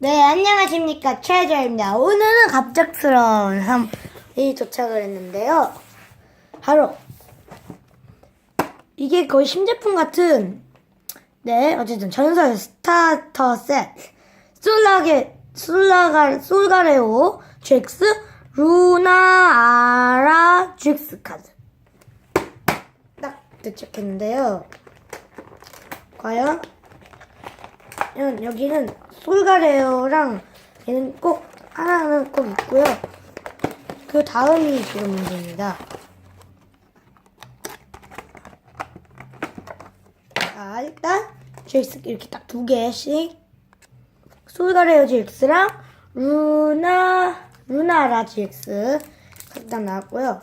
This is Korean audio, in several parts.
네, 안녕하십니까. 최저입니다. 오늘은 갑작스러운 삶이 도착을 했는데요. 바로, 이게 거의 신제품 같은, 네, 어쨌든 전설 스타터 셋, 솔라게, 솔라가, 솔가레오, GX, 루나, 아라, GX 카드. 딱 도착했는데요. 과연, 연- 여기는 솔가레오랑 얘는 꼭 하나는 꼭 있고요. 그 다음이 지금 문제입니다. 자 일단 GX 이렇게 딱 두 개씩 솔가레오 GX랑 루나 루나라 GX 각각 나왔고요.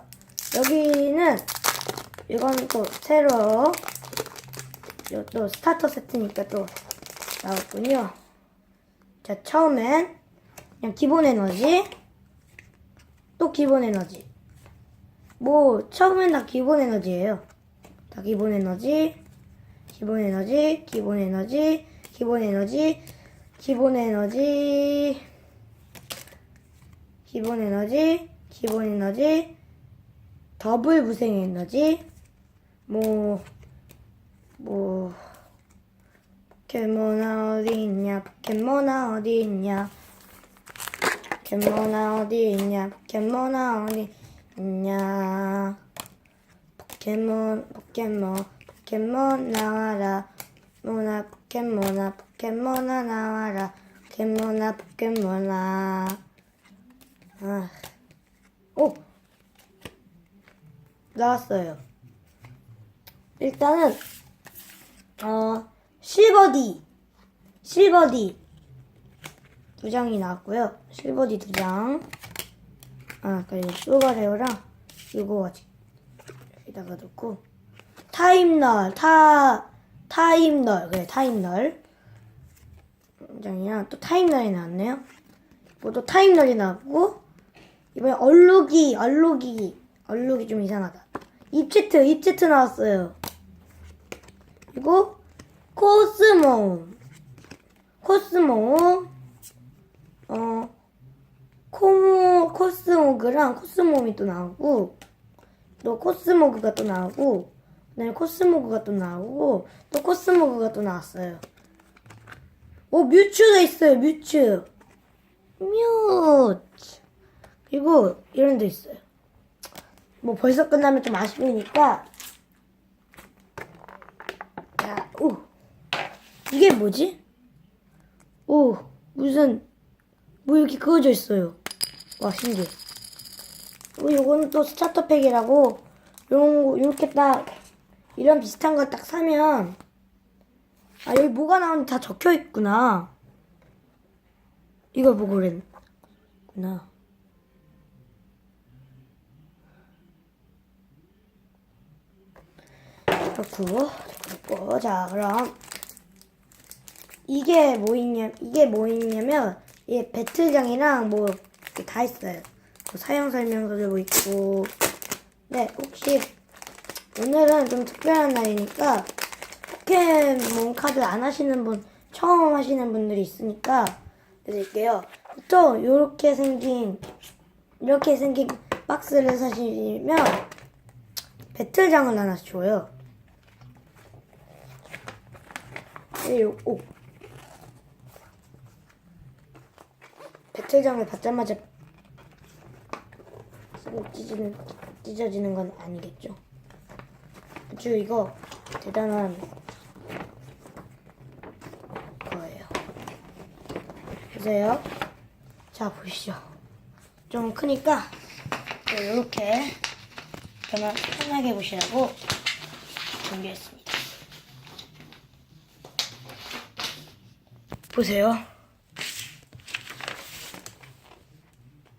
여기는 이건 또 새로 또 스타터 세트니까 또 나왔군요. 자, 처음엔 그냥 기본 에너지, 또 기본 에너지. 뭐, 처음엔 다 기본 에너지예요. 다 기본 에너지, 기본 에너지, 기본 에너지, 기본 에너지, 기본 에너지, 기본 에너지, 기본 에너지, 더블 무생 에너지, 뭐, 뭐, 포 켓몬아 어디 있냐? 포켓몬아 어디 있냐? 포켓몬아 어디 있냐? 포켓몬아 어디 있냐? 포켓몬 포켓몬 포켓몬 나와라. 모나 포켓몬아 포켓몬아 나와라. 포켓몬아 포켓몬아. 아. 오! 나왔어요. 일단은 어 실버디 실버디 두 장이 나왔고요. 실버디 두 장. 아 그리고 소가레오랑 이거 아직 여기다가 놓고 타임널 타 타임널 그래 타임널 한 장이랑 또 타임널이 나왔네요. 뭐또 타임널이 나왔고 이번에 얼룩이 얼룩이 얼룩이 좀 이상하다. 입체트 입체트 나왔어요. 그리고 코스모 코스모 어 코모 코스모그랑 코스모미 또 나오고 또 코스모그가 또 나오고 그다음에 코스모그가 또 나오고 또 코스모그가 또 나왔어요. 오 뮤츠가 있어요 뮤츠 뮤츠 그리고 이런 데 있어요. 뭐 벌써 끝나면 좀 아쉬우니까 자, 오. 이게 뭐지? 오, 무슨, 뭐 이렇게 그어져 있어요. 와, 신기해. 오, 요거는 또 스타터 팩이라고, 요런, 거, 요렇게 딱, 이런 비슷한 거 딱 사면, 아, 여기 뭐가 나오는지 다 적혀 있구나. 이걸 보고 그랬구나. 그렇고, 그렇고, 자, 그럼, 이게 뭐 있냐, 이게 뭐 있냐면, 이 배틀장이랑 뭐, 이렇게 다 있어요. 뭐 사용 설명서도 있고, 네, 혹시, 오늘은 좀 특별한 날이니까, 포켓몬 카드 안 하시는 분, 처음 하시는 분들이 있으니까, 드릴게요. 보통, 요렇게 생긴, 이렇게 생긴 박스를 사시면, 배틀장을 하나씩 줘요. 네, 요, 오. 배틀장을 받자마자 쏙 찢어지는, 찢어지는 건 아니겠죠. 아주 이거 대단한 거예요. 보세요. 자, 보시죠. 좀 크니까 이렇게 편하, 편하게 보시라고 준비했습니다. 보세요.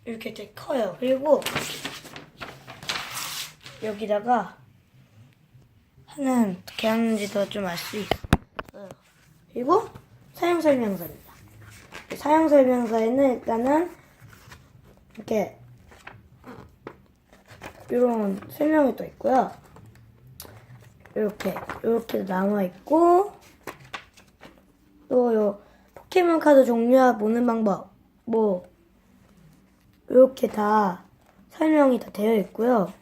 이렇게 되게 커요. 그리고 여기다가 하는 어떻게 하는지도 좀 알 수 있어요. 그리고 사용 설명서입니다. 사용 설명서에는 일단은 이렇게 이런 설명이 또 있고요. 이렇게 이렇게 남아 있고 또 요 포켓몬 카드 종류와 보는 방법, 뭐, 이렇게 다 설명이 다 되어 있고요.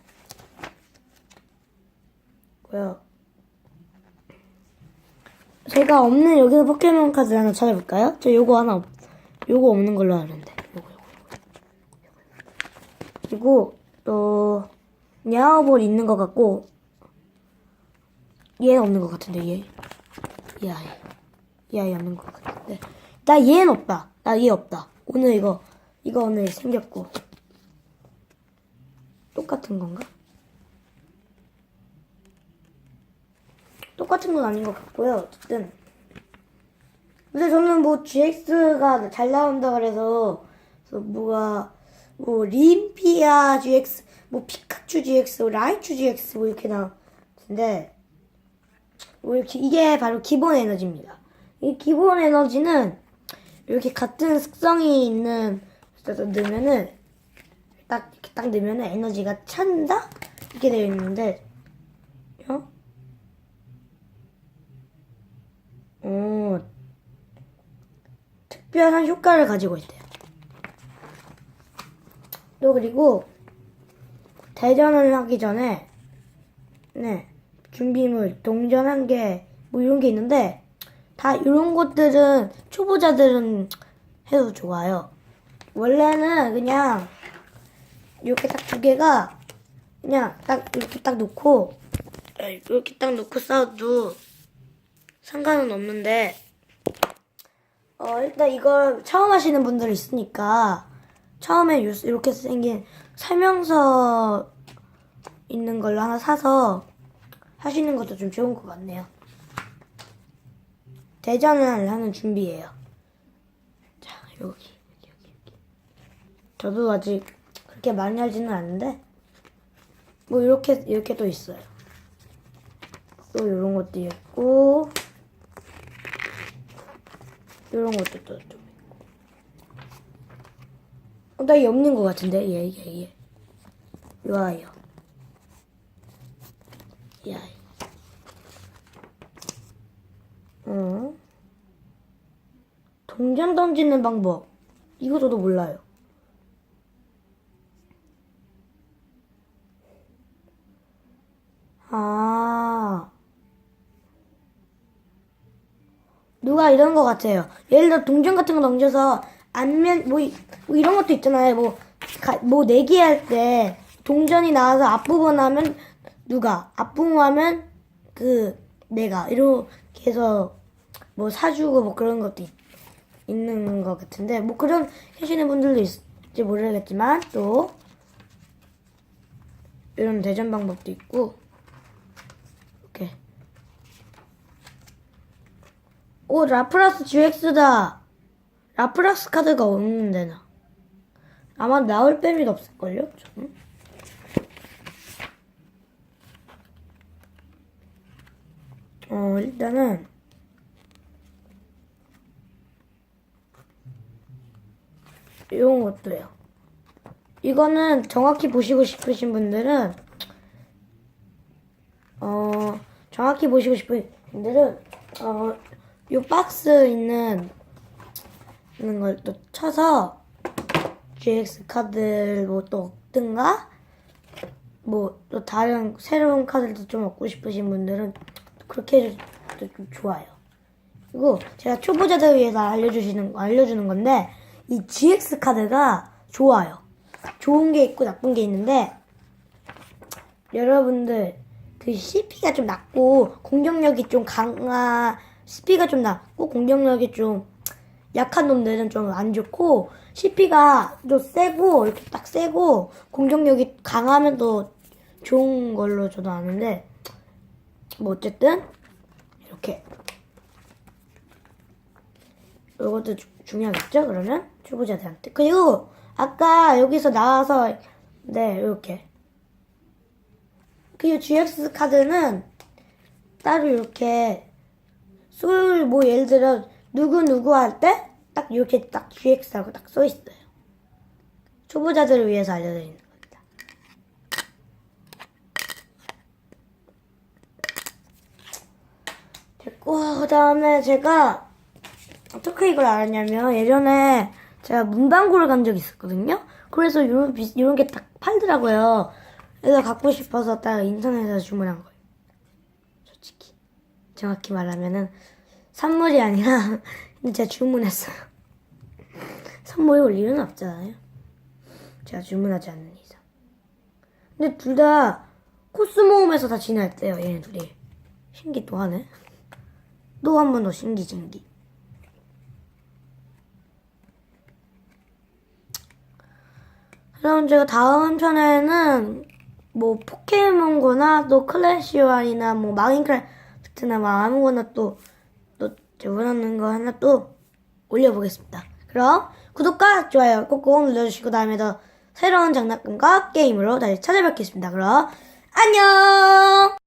고요. 제가 없는 여기서 포켓몬 카드 하나 찾아볼까요? 저 요거 하나 없, 요거 없는 걸로 아는데. 요거, 요거, 요거. 그리고, 또, 야오볼 있는 것 같고, 얘는 없는 것 같은데, 얘. 얘 아예. 얘 아예 없는 것 같은데. 나 얘는 없다. 나 얘 없다. 오늘 이거, 이거 오늘 생겼고. 똑같은 건가? 똑같은 건 아닌 것 같고요. 어쨌든. 근데 저는 뭐 GX가 잘 나온다 그래서, 뭐가, 뭐, 림피아 GX, 뭐, 피카츄 GX, 뭐 라이츄 GX, 뭐, 이렇게 나왔는데, 뭐, 이렇게, 이게 바로 기본 에너지입니다. 이 기본 에너지는, 이렇게 같은 특성이 있는, 데서 넣으면은, 딱, 이렇게 딱 넣으면은 에너지가 찬다? 이렇게 되어 있는데, 어? 어, 특별한 효과를 가지고 있대요. 또 그리고 대전을 하기 전에 네 준비물 동전 한 개 뭐 이런 게 있는데 다 이런 것들은 초보자들은 해도 좋아요. 원래는 그냥 이렇게 딱 두 개가 그냥 딱 이렇게 딱 놓고 이렇게 딱 놓고 싸워도 상관은 없는데 어 일단 이걸 처음 하시는 분들 있으니까 처음에 요- 이렇게 생긴 설명서 있는 걸로 하나 사서 하시는 것도 좀 좋은 것 같네요. 대전을 하는 준비예요. 자 여기. 저도 아직 그렇게 많이 하지는 않는데 뭐 이렇게 이렇게 또 있어요. 또 이런 것도 있고 이런 것도 또 좀 있고. 어, 나얘 없는 것 같은데 얘 얘 얘. 요 아이요. 이 아이. 어? 동전 던지는 방법. 이거 저도 몰라요. 아. 누가 이런 것 같아요. 예를 들어 동전 같은 거 던져서 안면 뭐, 이- 뭐 이런 것도 있잖아요. 뭐 뭐 내기 할 때 동전이 나와서 앞부분 하면 누가 앞부분 하면 그 내가 이렇게 해서 뭐 사주고 뭐 그런 것도 있, 있는 것 같은데 뭐 그런 하시는 분들도 있을지 모르겠지만 또 이런 대전 방법도 있고 이렇게 오 라프라스 GX다. 라프라스 카드가 없는데 나. 아마 나올 뱀이 없을걸요? 저는? 어 일단은. 이런 것도요. 이거는 정확히 보시고 싶으신 분들은 어 정확히 보시고 싶은 분들은 어 요 박스 있는 있는 걸 또 쳐서 GX 카드를 뭐 또 얻든가 뭐 또 다른 새로운 카드도 좀 얻고 싶으신 분들은 그렇게 해도 좀 좋아요. 그리고 제가 초보자들 위해서 알려주시는 알려주는 건데 이 GX 카드가 좋아요. 좋은 게 있고 나쁜 게 있는데 여러분들 그 CP가 좀 낮고 공격력이 좀 강한 CP가 좀 낮고 공격력이 좀 약한 놈들은 좀 안 좋고 CP가 좀 세고 이렇게 딱 세고 공격력이 강하면 또 좋은 걸로 저도 아는데 뭐 어쨌든 이렇게. 이것도 주- 중요하겠죠? 그러면 초보자들한테 그리고 아까 여기서 나와서 네 이렇게. 그리고 GX 카드는 따로 이렇게 쏠뭐 예를 들어 누구 누구 할 때 딱 이렇게 딱 GX하고 딱 써 있어요. 초보자들을 위해서 알려드리는 겁니다. 됐고 그다음에 제가 어떻게 이걸 알았냐면 예전에 제가 문방구를 간 적이 있었거든요. 그래서 이런 비- 이런 게 딱 팔더라고요. 그래서 갖고 싶어서 딱 인터넷에서 주문한 거예요. 정확히 말하면은 선물이 아니라 진짜 주문했어요. 선물이 올 일은 없잖아요. 제가 주문하지 않는 이상. 근데 둘 다 코스 모험에서 다 지냈대요. 얘네 둘이. 신기 또 하네. 또 한 번 더 신기 신기. 그럼 제가 다음 편에는 뭐 포켓몬고나 또 클래시완이나 뭐 마인크래프트 나뭐 아무거나 또 또 원하는 거 하나 또 올려보겠습니다. 그럼 구독과 좋아요 꼭꼭 눌러주시고 다음에 더 새로운 장난감과 게임으로 다시 찾아뵙겠습니다. 그럼 안녕!